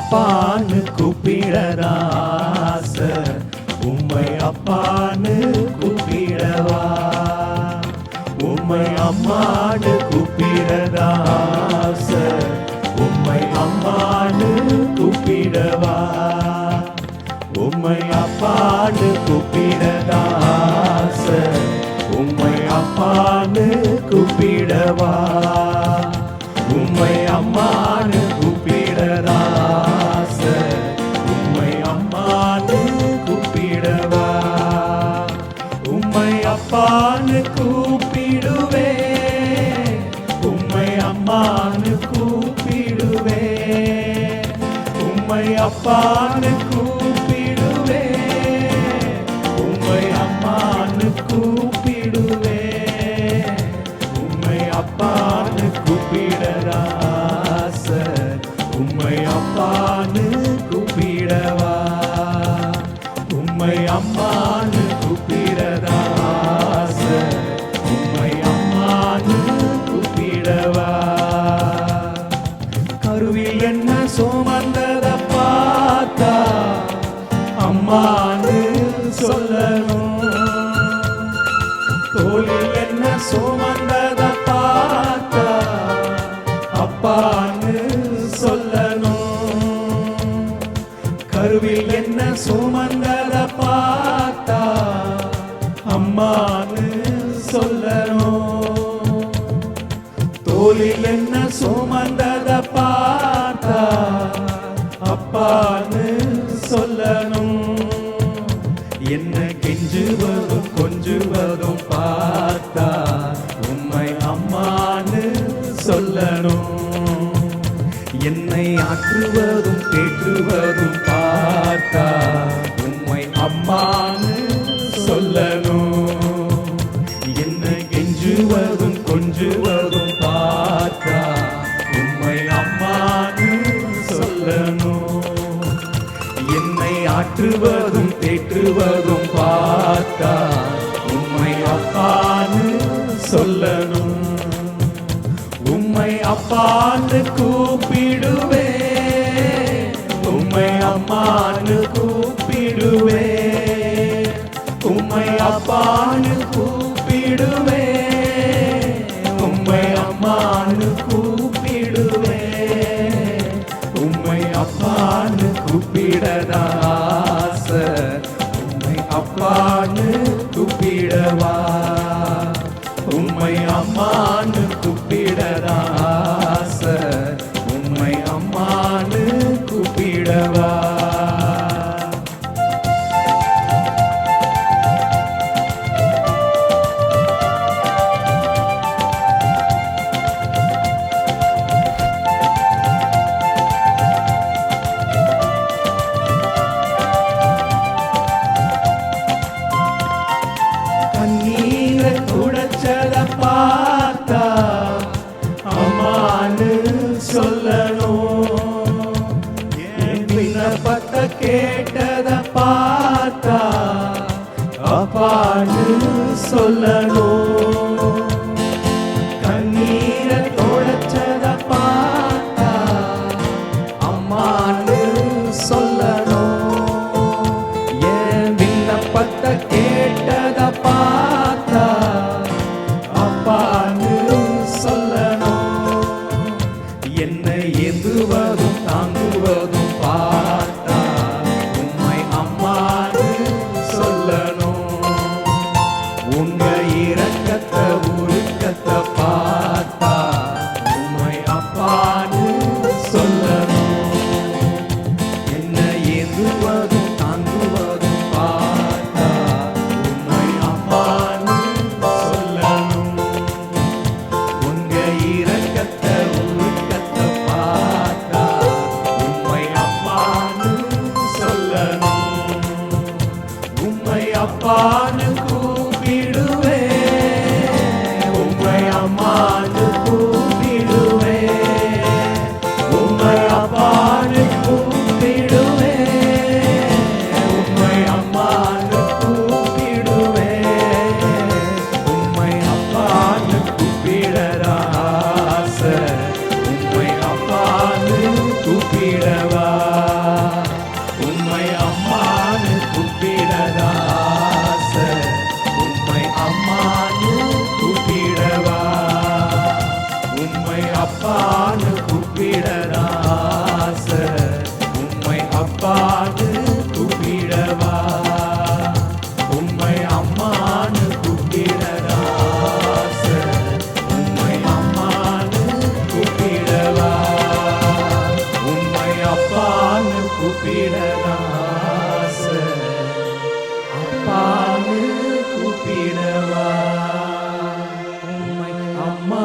அப்பான்னு கூப்பிடராச உம்மை அப்பான்னு கூப்பிடவா. உம்மை அம்மான்னு கூப்பிடராச உம்மை அம்மான்னு கூப்பிடவா. உம்மை அப்பான்னு கூப்பிடராச உம்மை அப்பான்னு கூப்பிடவா. உம்மை அம்மா அப்பான்னு கூப்பிடுவே. உம்மை அம்மான்னு கூப்பிடுவே. உம்மை அப்பா அம்மான்னு சொல்லணும். தோழில் என்ன சுமந்தத பார்த்தா அப்பான்னு சொல்லணும். கருவில் என்ன சுமந்தத பார்த்தா அம்மான்னு சொல்லணும். தோழில் என்ன சுமந்தத பார்த்தா அப்பான்னு சொல்லணும். என்ன கெஞ்சுவதும் கொஞ்சுவதும் பார்த்தா உம்மை அம்மான்னு சொல்லணும். என்னை ஆற்றுவதும் தேற்றுவதும் பார்த்தா உம்மை அம்மான்னு சொல்லணும். என்னை கெஞ்சுவதும் கொஞ்சுவதும் உம்மை ஆற்றுவதும் தேற்றுவதும் பார்த்தா உம்மை அப்பான்னு சொல்லணும். உம்மை அப்பான்னு கூப்பிடுவே. உம்மை அம்மான்னு கூப்பிடுவே. உம்மை அப்பான்னு கூப்பிடுவே. உம்மை அம்மான்னு கூ அம்மான்னு கூப்பிடதாச சொல்லணும் அப்பான்னு கூப்பிடவா உம்மை அம்மான்னு கூப்பிடதா உம்மை அம்மான்னு கூப்பிடவா? உம்மை அப்பான்னு கூப்பிடதா அப்பான்னு கூப்பிடவா? அம்மா